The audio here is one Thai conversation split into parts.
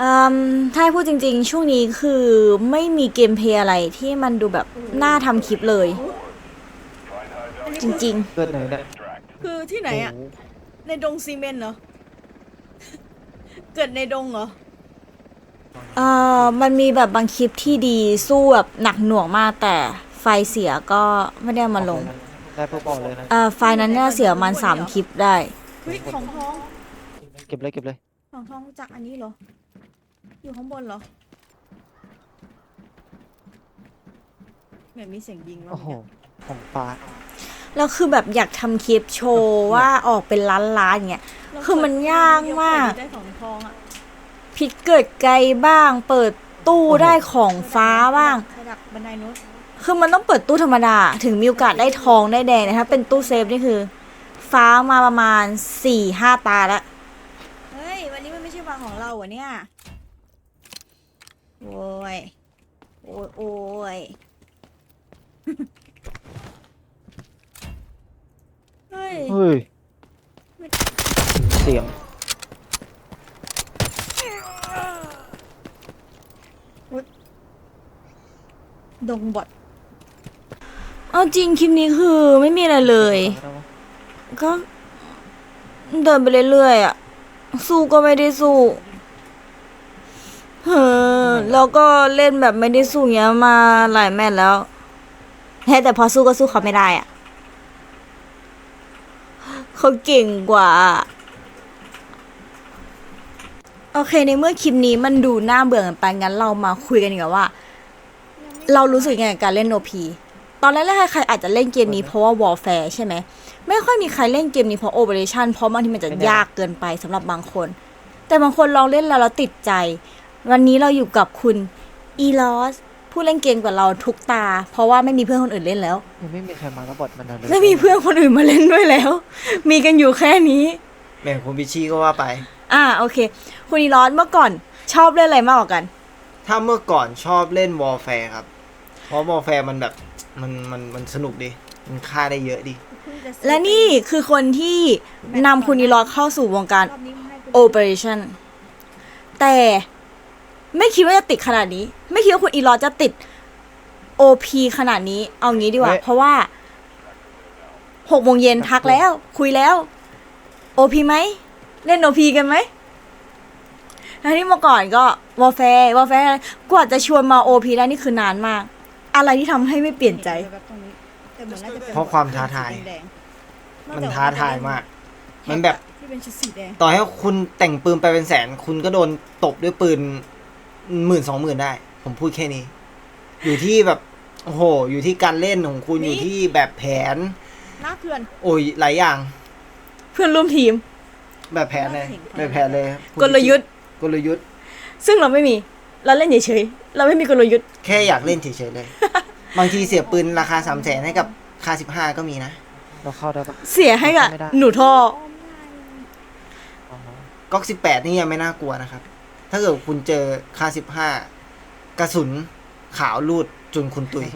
อืมถ้าให้พูดจริงๆ ช่วงนี้คือไม่มีเกมเพลย์อะไรที่มันดูแบบน่าทำคลิปเลย จริงเกิดไหนเนี่ยคือที่ไหนอะโโในดงซีเมนต์เหรอ เกิดในดงเหรอ ๆเอ่อมันมีแบบบางคลิปที่ดีสู้แบบหนักหน่วงมากแต่ไฟเสียก็ไม่ได้เอามาลงได้เพื่อบอกเลยนะ เอ่อไฟล์นั้นเนี่ยเสียประมันสามคลิปได้ เฮ้ยของทองเก็บเลยเก็บเลย ของทองจากอันนี้เหรอ อยู่ข้างบนเหรอเหมือนมีเสียงยิงว่าโอ้โหของฟ้าแล้วคือแบบอยากทำคลิปโชว์ว่าออกเป็นล้านล้านๆเงี้ย คือมันยากมาก ได้ของทองอะพิษเกิดไกลบ้าง เปิดตู้ได้ของฟ้าบ้าง ระดับบันไดนู้นคือมันต้องเปิดตู้ธรรมดา ถึงมีโอกาสได้ทองได้แดงนะคะเป็นตู้เซฟนี่คือ ฟ้ามาประมาณสี่ห้าตาแล้วเฮ้ย วันนี้มันไม่ใช่วันของเราเหรอเนี่ย โอ้ย โอ้ยโอ้ยเฮ้ย เฮ้ย เสียง ดงบอดเอาจริงคลิปนี้คือไม่มีอะไรเลย ก็เดินไปเรื่อยๆอะ สู้ก็ไม่ได้สู้ เฮ้อ แล้วก็เล่นแบบไม่ได้สู้เงี้ยมาหลายแมตช์แล้วแค่แต่พอสู้ก็สู้เขาไม่ได้อะ เขาเก่งกว่า โอเคในเมื่อคลิปนี้มันดูน่าเบื่อกันไปงั้นเรามาคุยกันดีกว่าว่า เรารู้สึกยังไงกับการเล่นโนพี ตอนแรกๆใครๆอาจจะเล่นเกมนี้เพราะว่าวอลแฟร์ใช่ไหม ไม่ค่อยมีใครเล่นเกมนี้เพราะโอเปอเรชันเพราะบางทีมันจะยากเกินไปสำหรับบางคน แต่บางคนลองเล่นแล้วแล้วติดใจ วันนี้เราอยู่กับคุณอีลอสผู้เล่นเกมกว่าเราทุกตา เพราะว่าไม่มีเพื่อนคนอื่นเล่นแล้ว ยังไม่มีใครมาแล้วบอดมันนานเลยไม่มีเพื่อนคนอื่นมาเล่นด้วยแล้ว มีกันอยู่แค่นี้แบ่งคุณพิชชี่ก็ว่าไป อ่าโอเค คุณอีลอสเมื่อก่อนชอบเล่นอะไรมากกว่ากัน ถ้าเมื่อก่อนชอบเล่นวอลแฟร์ครับ เพราะวอลแฟร์มันแบบมันมันมันสนุกดี มันฆ่าได้เยอะดี และนี่คือคนที่นำคุณอีลอสเข้าสู่วงการรอบนี้มึงให้กู Operation แต่ ไม่คิดว่าจะติดขนาดนี้ ไม่คิดว่าคุณอีลอสจะติด OP ขนาดนี้ เอางี้ดีกว่าเฮ้ยเพราะว่าหกโมงเย็นทักแล้ว คุยแล้ว OP ไหมเล่น OP กันไหมแล้วที่เมื่อก่อนก็วอลแฟร์วอลแฟร์กว่าจะชวนมา OP ได้นี่คือนานมาก อะไรที่ทำให้ไม่เปลี่ยนใจแบบตรงนี้แต่เหมือนน่าจะเป็นเพราะความท้าทายสีแดงๆมันท้าทายมาก มันแบบที่เป็นชุดสีแดงต่อให้คุณแต่งปืนไปเป็นแสน คุณก็โดนตบด้วยปืน หมื่นสองหมื่นได้ ผมพูดแค่นี้ อยู่ที่แบบโอ้โห อยู่ที่การเล่นของคุณอยู่ที่แบบแผน หน้าเพื่อน โอ้ยหลายอย่าง เพื่อนร่วมทีม แบบแผนเลยแบบแผนเลยครับกลยุทธ์ กลยุทธ์ซึ่งเราไม่มี เราเล่นเฉยๆเราไม่มีกลยุทธ์ แค่อยากเล่นเฉยๆเลย บางทีเสียปืนราคาสามแสนให้กับคาสิบห้าก็มีนะ เราเข้าได้ปะ เสียให้กับไม่ได้ หนูท่อ อ๋อก๊อกสิบแปดนี่ยังไม่น่ากลัวนะครับ ถ้าเกิดคุณเจอคาสิบห้ากระสุนขาวลูดจุนคุณตุย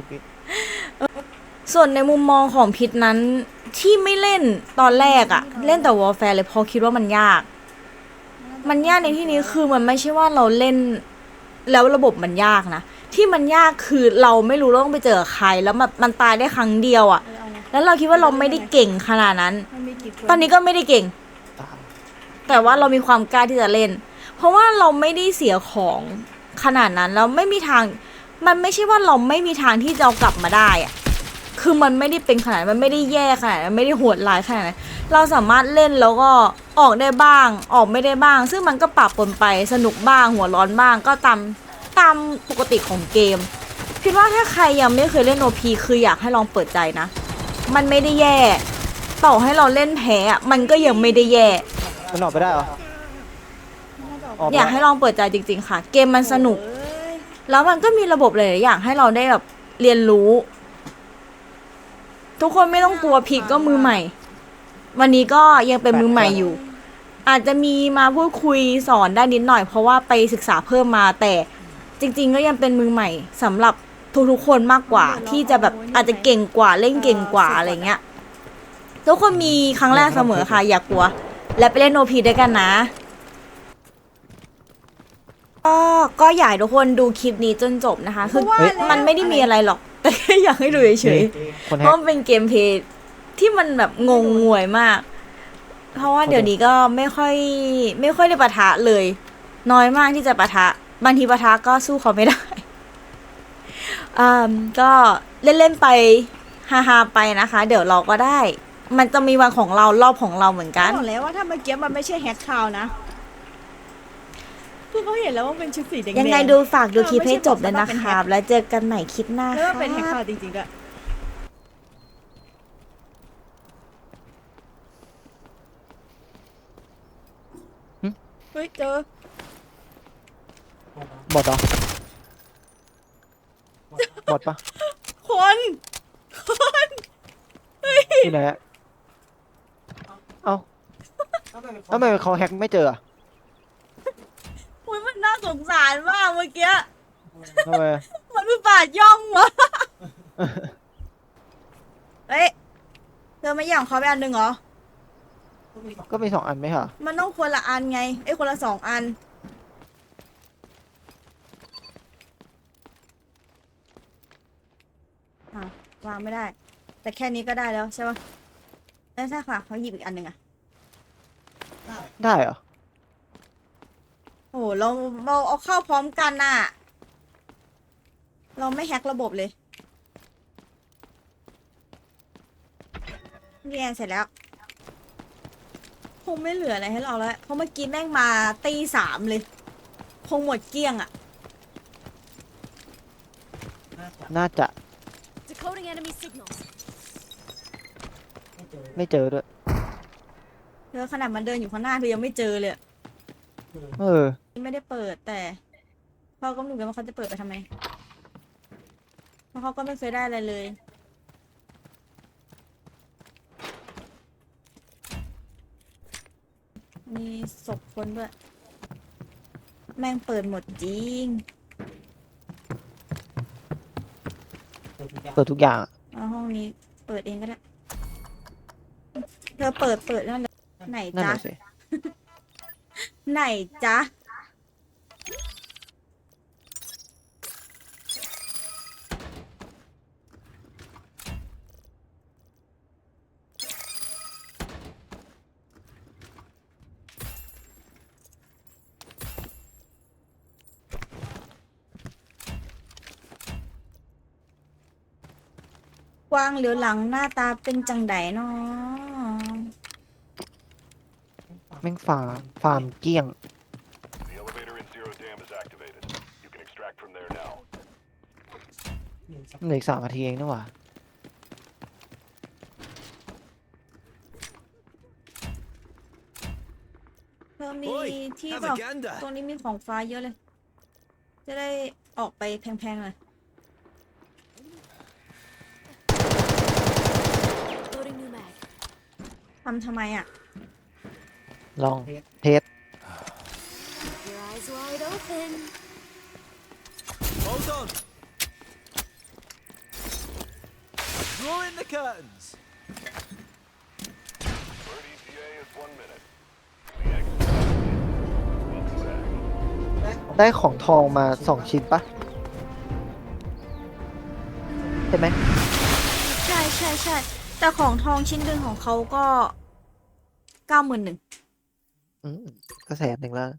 ส่วนในมุมมองของพิษนั้นที่ไม่เล่นตอนแรกอะเล่นแต่วอลแฟร์เลยเพราะคิดว่ามันยาก มันยากในที่นี้คือมันไม่ใช่ว่าเราเล่น แล้วระบบมันยากนะ ที่มันยากคือเราไม่รู้เราต้องไปเจอใคร แล้วมันมันตายได้ครั้งเดียวอะแล้วเราคิดว่าเราไม่ได้เก่งขนาดนั้น ตอนนี้ก็ไม่ได้เก่ง แต่ว่าเรามีความกล้าที่จะเล่น เพราะว่าเราไม่ได้เสียของขนาดนั้นแล้วไม่มีทาง มันไม่ใช่ว่าเราไม่มีทางที่จะกลับมาได้อะคือมันไม่ได้เป็นขนาดมันไม่ได้แย่ขนาดนั้นมันไม่ได้โหดร้ายขนาดนั้นเราสามารถเล่นแล้วก็ออกได้บ้าง ออกไม่ได้บ้าง ซึ่งมันก็ปรับปนไปสนุกบ้างหัวร้อนบ้าง ก็ตามตามปกติของเกมคิดว่าถ้าใครยังไม่เคยเล่นโอพีคืออยากให้ลองเปิดใจนะ มันไม่ได้แย่ ต่อให้เราเล่นแพ้อะมันก็ยังไม่ได้แย่มันออกไปได้เหรอ ออกออกอยากให้ลองเปิดใจจริง ๆ ค่ะ เกมมันสนุกเอ้ยแล้วมันก็มีระบบหลายๆอย่างให้เราได้แบบเรียนรู้ ทุกคนไม่ต้องกลัวผิดก็มือใหม่ วันนี้ก็ยังเป็นมือใหม่อยู่ อาจจะมีมาพูดคุยสอนได้นิดหน่อย เพราะว่าไปศึกษาเพิ่มมาแต่จริง ๆ ก็ยังเป็นมือใหม่สำหรับทุกๆคนมากกว่า ที่จะแบบอาจจะเก่งกว่าเล่นเก่งกว่าอะไรเงี้ย ทุกคนมีครั้งแรกเสมอค่ะ อย่ากลัว และไปเล่นโอพีด้วยกันนะ ก็ก็อยากให้ทุกคนดูคลิปนี้จนจบนะคะ คือเพราะว่าเฮ้ยแล้วมันไม่ได้มีอะไรหรอก แต่แค่อยากให้ดูเฉยๆคนเพแฮราะก มันเป็นเกมเพลย์ที่มันแบบงงงวยมาก เพราะว่าเขาดูเดี๋ยวนี้ก็ไม่ค่อย ไม่ค่อยได้ปะทะเลย น้อยมากที่จะปะทะ บางทีปะทะก็สู้เขาไม่ได้อ่าก็เล่นๆไปฮาๆไปนะคะ เดี๋ยวเราก็ได้ มันจะมีวันของเรารอบของเราเหมือนกัน บอกแล้วว่าถ้าเมื่อกี้มันไม่ใช่แฮกคาวนะ คือเขาเห็นแล้วว่าเป็นชุดสีแดงๆ ยังไงดูฝากดูเออคลิปให้ไม่ใช่จบเลยบอกนะว่าเป็นคแฮรับกแล้วเจอกันใหม่คลิปหน้าแล้วค่ะมันเป็นแฮกคาวจริงๆด้วยเฮ้ยเจอบอดเหรอ บอดปะคน คนที่ไหนอะเอ้าทำไมเขาแฮกไม่เจออะอุ้ยมันน่าส งสารมากเมื่อกี้ ทำไมอะ มันเป็นบาดย่องวะเฮ้ย เธอไม่อยากขอไปอันหนึ่งเหรอ ก็มีสองอันไหมคะมันต้องคนละอันไง เอ้ยคนละสองอัน อะวางไม่ได้ แต่แค่นี้ก็ได้แล้วใช่ปะแล้วถ้าค่ะเขาหยิบอีกอันหนึ่งอะได้เหรอ โอ้โหเราเราเอาเข้าพร้อมกันน่ะ เราไม่แฮกระบบเลยเรียนเสร็จแล้ว คงไม่เหลืออะไรให้เราแล้วเพราะเมื่อกี้แม่งมาตีสามเลย คงหมดเกลี้ยงอะน่าจะ Decoding enemy signals. ไม่เจอด้วย เธอขนาดมันเดินอยู่ข้างหน้าเธอยังไม่เจอเลยอะเออ ไม่ได้เปิดแต่พ่อก็ไม่รู้กันว่าเขาจะเปิดไปทำไม เพราะเขาก็ไม่เคยได้อะไรเลย มีศพคนด้วย แม่งเปิดหมดจริงเปิดทุกอย่างอะเอาห้องนี้เปิดเองก็ได้ เธอเปิดเปิดนั่นเลยไหนนั่นจ๊ะแหละสิ ไหนจ๊ะ กวางเหลียวหลังหน้าตาเป็นจังไดเนาะแม่งฟาร์มฟาร์มเกลี้ยง The elevator in Zero Dam is activated. You can extract from there now. เหลืออีกสามนาทีเองนะหว่าเธอมี Oi, ที่ have แบ a บ gander. ตรงนี้มีของฟ้าเยอะเลย จะได้ออกไปแพงๆเลย ทำทำไมอะ ลองเทส Your eyes wide open. Hold on. Draw in the curtains. Bird ETA is one minute. The exit is welcome back. ได้ของทองมาสองชิ้นปะใช่ไหมใช่ใช่ใช่ แต่ของทองชิ้นหนึ่งของเขาก็เก้าหมื่นหนึ่งอืมก็แสนหนึ่งแล้ว